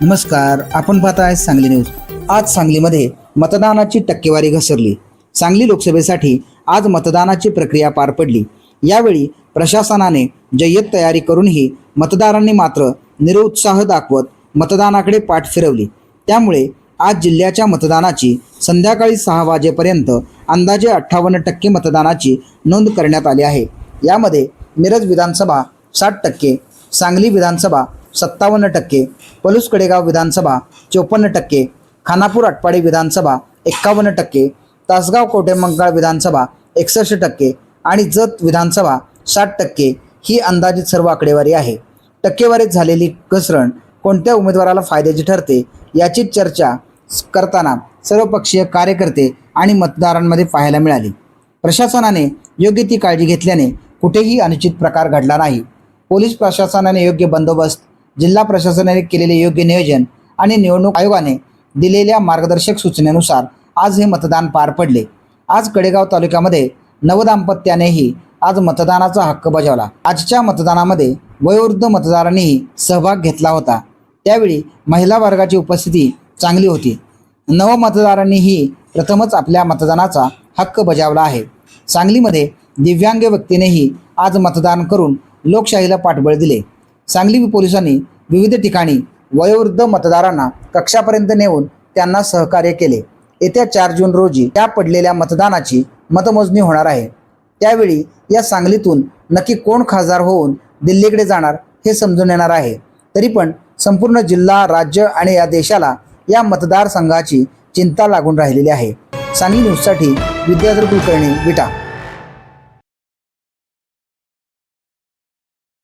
नमस्कार आपण पाहताय सांगली न्यूज. आज सांगलीमध्ये मतदानाची टक्केवारी घसरली. सांगली लोकसभेसाठी आज मतदानाची प्रक्रिया पार पडली. यावेळी प्रशासनाने जय्यत तयारी करूनही मतदारांनी मात्र निरुत्साह दाखवत मतदानाकडे पाठ फिरवली. त्यामुळे आज जिल्ह्याच्या मतदानाची संध्याकाळी सहा वाजेपर्यंत अंदाजे अठ्ठावन्न टक्के मतदानाची नोंद करण्यात आली आहे. यामध्ये मिरज विधानसभा साठ टक्के सांगली विधानसभा सत्तावन्न टक्के पलूस कडेगाव विधानसभा चोपन्न टक्के खानापूर आटपाडी विधानसभा एक्कावन्न टक्के तासगाव कोटेमंकाळ विधानसभा एकसष्ट टक्के आणि जत विधानसभा साठ टक्के ही अंदाजित सर्व आकडेवारी आहे. टक्केवारीत झालेली घसरण कोणत्या उमेदवाराला फायद्याची ठरते याची चर्चा करताना सर्वपक्षीय कार्यकर्ते आणि मतदारांमध्ये पाहायला मिळाली. प्रशासनाने योग्य ती काळजी घेतल्याने कुठेही अनुचित प्रकार घडला नाही. पोलीस प्रशासनाने योग्य बंदोबस्त जिल्हा प्रशासनाने केलेले योग्य नियोजन आणि निवडणूक आयोगाने दिलेल्या मार्गदर्शक सूचनेनुसार आज हे मतदान पार पडले. आज कडेगाव तालुक्यामध्ये नवदाम्पत्यानेही आज मतदानाचा हक्क बजावला. आजच्या मतदानामध्ये वयोवृद्ध मतदारांनीही सहभाग घेतला होता. त्यावेळी महिला वर्गाची उपस्थिती चांगली होती. नवमतदारांनीही प्रथमच आपल्या मतदानाचा हक्क बजावला आहे. सांगलीमध्ये दिव्यांग व्यक्तीनेही आज मतदान करून लोकशाहीला पाठबळ दिले. सांगली पोलिसांनी विविध ठिकाणी वयोवृद्ध मतदारांना कक्षापर्यंत नेऊन त्यांना सहकार्य केले. येत्या चार जून रोजी त्या पडलेल्या मतदानाची मतमोजणी होणार आहे. त्यावेळी या सांगलीतून नक्की कोण खासदार होऊन दिल्लीकडे जाणार हे समजून येणार आहे. तरी पण संपूर्ण जिल्हा राज्य आणि या देशाला या मतदारसंघाची चिंता लागून राहिलेली आहे. सांगली न्यूजसाठी विद्याधर कुलकर्णी विटा.